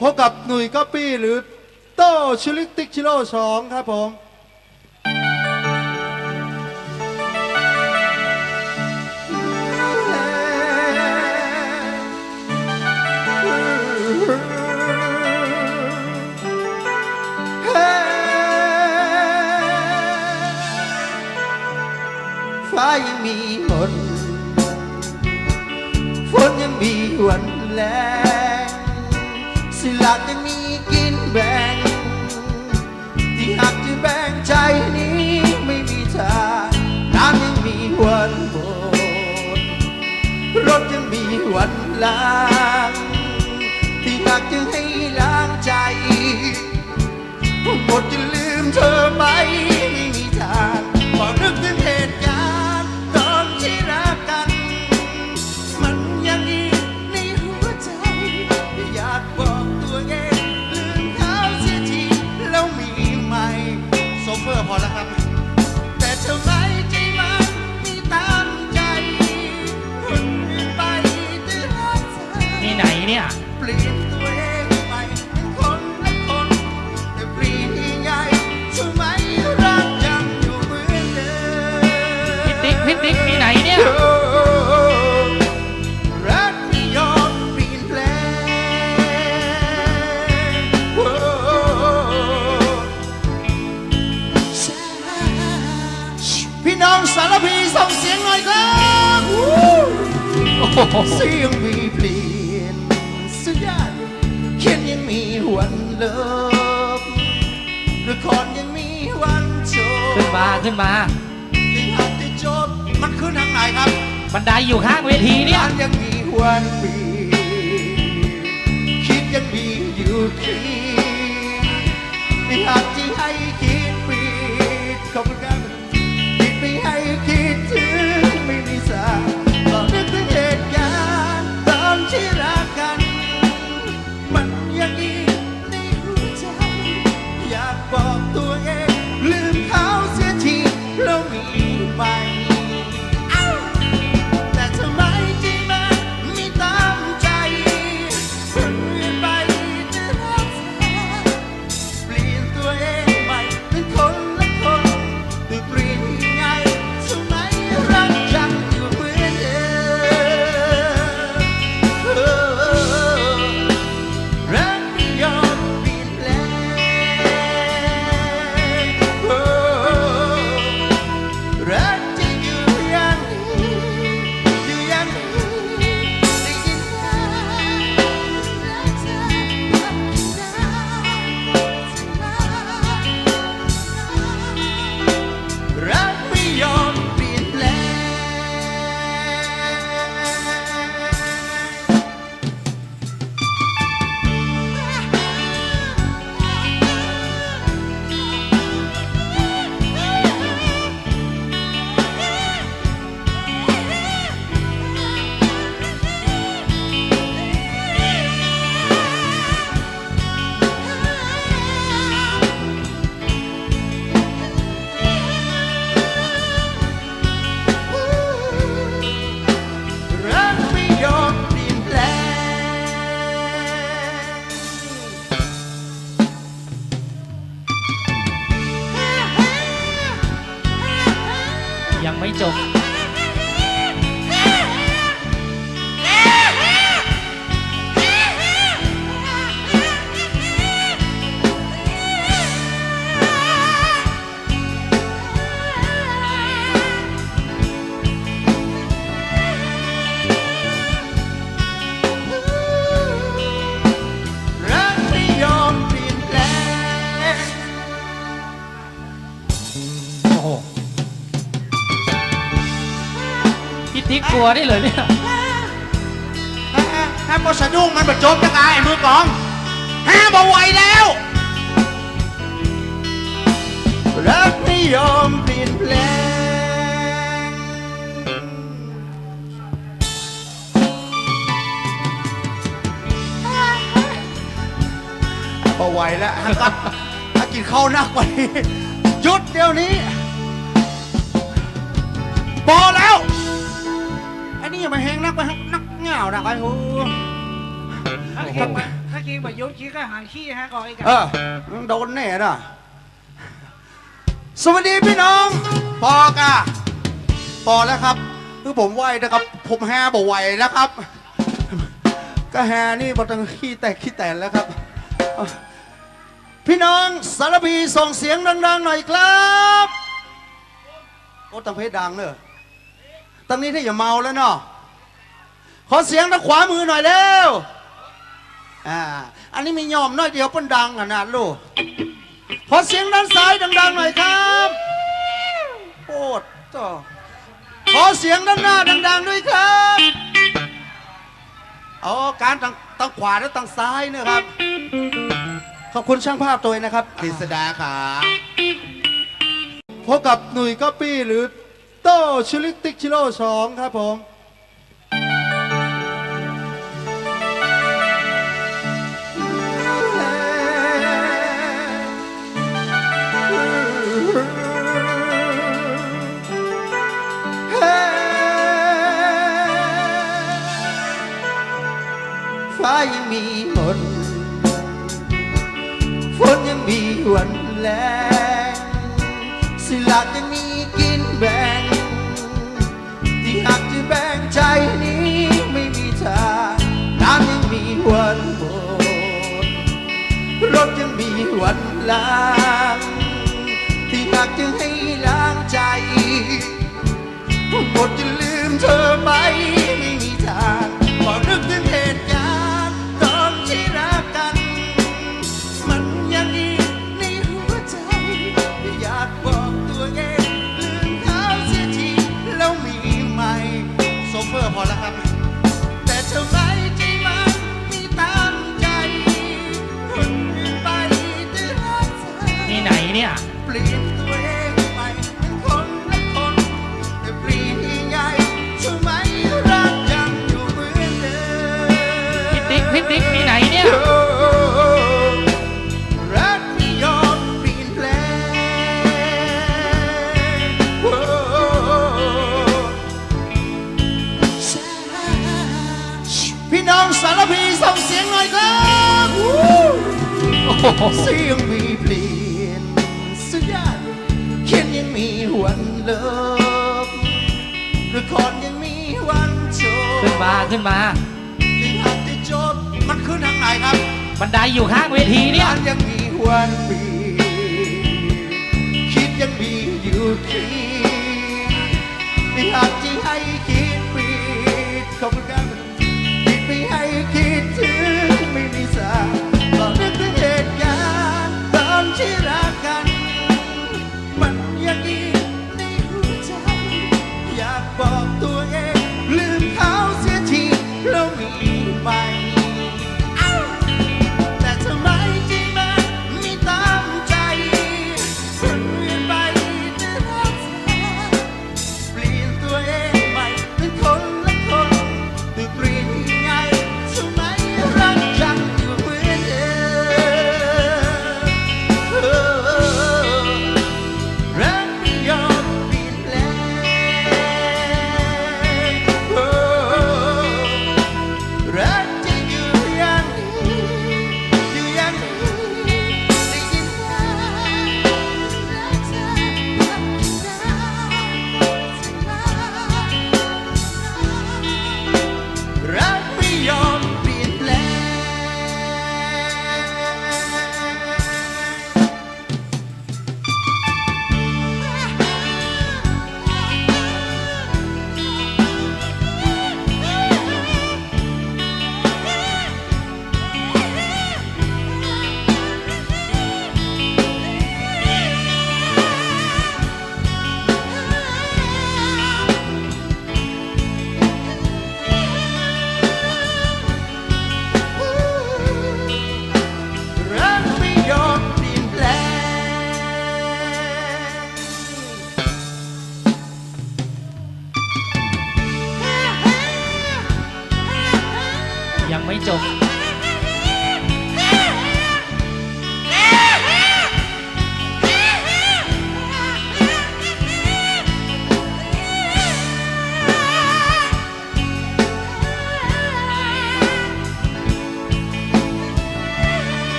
พบกับหนุ่ยก๊อปปี้หรือโต้ชิลิกติกชิโร่สองครับผม ฟ้ายังมีฝนฝนยังมีวันแร สิลักยังมีกินแบ่ง ที่หักจะแบ่งใจนี้ไม่มีทางน้ำยังมีวันหมดรถยังมีวันล้างที่หักจะให้ล้างใจหมดจะลืมเธอไปไม่มีทาง วันเลิฟละครยังมีวันจบขึ้นมาขึ้นมาที่หักที่จบมันขึ้นทางไหนครับ บันไดอยู่ข้างเวทีเนี่ยงานยังมีวันเปลี่ยนคิดยังมีอยู่ที่ที่หักที่ให้คิดปีด โอ้โหพี่ติ๊กกลัวได้เลยเนี่ยถ้าพอสะดุ้งมันแบบโจมจะกายมือกองห้าบอไหวแล้วรักไม่ยอมเปลี่ยนแปลงบอไหวแล้วฮักกัดถ้ากินข้าวนักกว่านี้หยุดเดี๋ยวนี้ พอแล้วไอ้นี่อย่ามาแหงนักไปนักเหงานักไปโอ้โอ้โหถ้ากินแบบยุดขี้ก็หางขี้ฮะก่อนไอ้กันเออมึงโดนแน่น่ะสวัสดีพี่น้องพอกะพอแล้วครับ คือผมไหวนะครับ ผมแฮบ่ไหวแล้วครับ ก็แฮนี่บอตังขี้แตกขี้แตนแล้วครับ พี่น้องสารพีส่งเสียงดังๆหน่อยครับ โอ้ตังเพชรดังเนอะ ตั้งนี้ถ้าอย่าเมาแล้วเนาะขอเสียงทางขวามือหน่อยเร็วอ่าอันนี้มียอมน้อยเดียวเปิ้นดังขนาดลูกขอเสียงด้านซ้ายดังๆหน่อยครับโปดต่อขอเสียงด้านหน้าดัง ๆ ด้วยครับเอาการตั้งตั้งขวาและตั้งซ้ายนะครับ ขอบคุณช่างภาพตัวเองนะครับกฤษดาขาพบกับหนุ่ยก๊อปปี้หรือ โตชิลิติกชิโร่สองครับผมฟ้ายังมีฝนฝนยังมีวันแรงสิลักยังมีกิ รถยังมีวันล้าง ที่หากจะให้ล้างใจหมดจะ ละครยังมีวันจบขึ้นมาขึ้นมาที่หักที่จบมันขึ้นทางไหนครับบันไดอยู่ข้างเวทีเนี่ยงานยังมีวันเปลี่ยนคิดยังมีอยู่ที่ที่หักที่ให้คิดปิ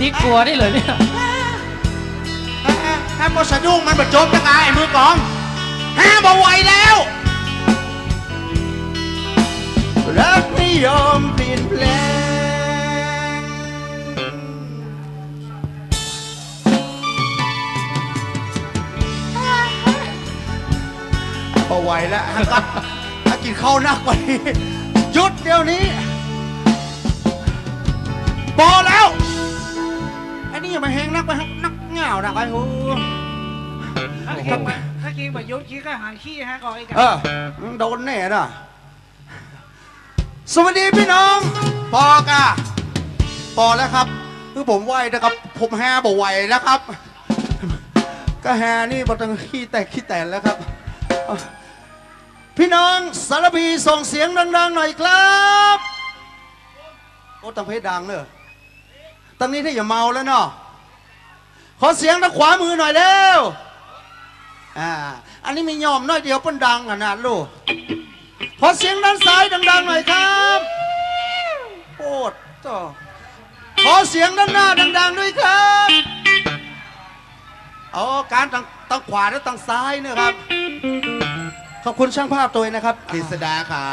ติ๊กกลัวได้เลยเนี่ยแฮมบสะดุ้งมันประจบยังไงไอ้มือกองแฮมบไหวแล้ว รักไม่ยอมเปลี่ยนแปลงบ่ไหวแล้วครับถ้ากินข้าวหนักกว่านี้หยุดเดี๋ยวนี้พอแล้ว นี่อย่ามาแหงนักไปฮะนักเหงานักไอ้โหถ้ากินมาถ้ากินแบบยุดขี้ก็หางขี้ฮะก่อนอีกเออมึงโดนแน่น่ะสวัสดีพี่น้องพอกะพอแล้วครับ คือผมไหวนะครับ ผมแฮบ่ไหวแล้วครับ ก็แฮนี่บอตังขี้แตกขี้แตนแล้วครับ พี่น้องสารพีส่งเสียงดังๆหน่อยครับ โอ้ตังเพชรดังเนอะ ตังนี้ถ้าอย่าเมาแล้วเนาะขอเสียงทางขวามือหน่อยเร็วอ่าอันนี้มียอมน้อยเดียวเปิ้นดังอะนะลูกขอเสียงด้านซ้ายดังๆหน่อยครับโอดต่อขอเสียงด้านหน้าดัง ๆ ด้วยครับเอาการตังตังขวาและตังซ้ายเนะครับ ขอบคุณช่างภาพตัวเองนะครับกฤษดาขา